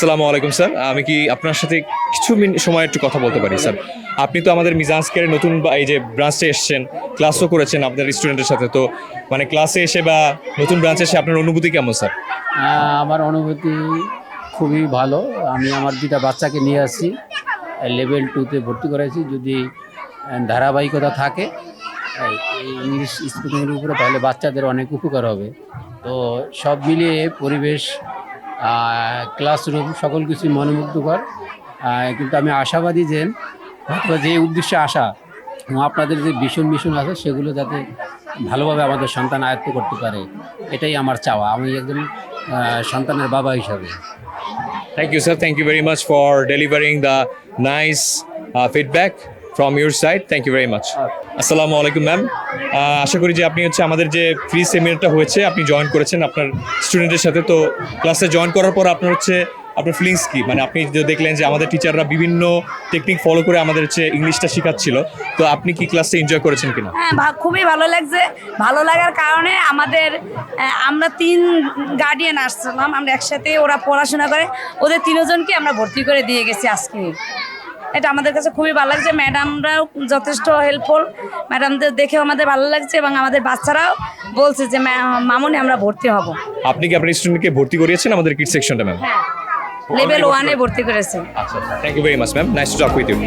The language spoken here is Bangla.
আসসালামু আলাইকুম, স্যার। আমি কি আপনার সাথে কিছু সময় একটু কথা বলতে পারি, স্যার? আপনি তো আমাদের মিজান্সকের নতুন এই যে ব্রাঞ্চে এসেছেন, ক্লাসও করেছেন আপনার স্টুডেন্টের সাথে। তো মানে ক্লাসে এসে বা নতুন ব্রাঞ্চে এসে আপনার অনুভূতি কেমন, স্যার? আমার অনুভূতি খুবই ভালো। আমি আমার দুটা বাচ্চাকে নিয়ে আসছি লেভেল টুতে ভর্তি করেছি যদি ধারাবাহিকতা থাকে ইংলিশ স্পিকিংয়ের উপরে, তাহলে বাচ্চাদের অনেক উপকার হবে। তো সব মিলিয়ে পরিবেশ ক্লাসরুম সকল কিছু মনোমুগ্ধকর। কিন্তু আমি আশাবাদী যে যে উদ্দেশ্যে আসা আপনাদের যে ভীষণ মিশন আছে সেগুলো যাতে ভালোভাবে আমাদের সন্তান আয়ত্ত করতে পারে, এটাই আমার চাওয়া। আমি একজন সন্তানের বাবা হিসাবে। Thank you sir thank you very much for delivering the nice feedback from your side thank you very much আসসালামু আলাইকুম ম্যাম আশা করি যে আপনি হচ্ছে আমাদের যে ফ্রি সেমিনারটা হয়েছে আপনি জয়েন করেছেন আপনার স্টুডেন্টের সাথে। তো ক্লাসে জয়েন করার পর আপনার হচ্ছে আপনার ফিলিংস কি? মানে আপনি দেখলেন যে আমাদের টিচাররা বিভিন্ন টেকনিক ফলো করে আমাদের হচ্ছে ইংলিশটা শেখাচ্ছিল। তো আপনি কি ক্লাসটা এনজয় করেছেন কিনা? হ্যাঁ খুবই ভালো লাগছে। ভালো লাগার কারণে আমাদের আমরা তিন গার্ডিয়ান আসছিলাম। আমরা একসাথে ওরা পড়াশোনা করে। ওদের তিনজনকে আমরা ভর্তি করে দিয়ে গেছি আজকে। এটা আমাদের কাছে খুবই ভালো লাগছে। ম্যাডামরাও যথেষ্ট হেল্পফুল ম্যাডামদের দেখেও আমাদের ভালো লাগছে এবং আমাদের বাচ্চারাও বলছে যে "ম্যা- মামুনি আমরা ভর্তি হব। আপনি কি আপনার স্টুডেন্টকে ভর্তি করিয়েছেন আমাদের কিড সেকশনটা ম্যাম হ্যাঁ। লেভেল ওয়ানে ভর্তি করেছেন আচ্ছা thank you very much ma'am nice to talk with you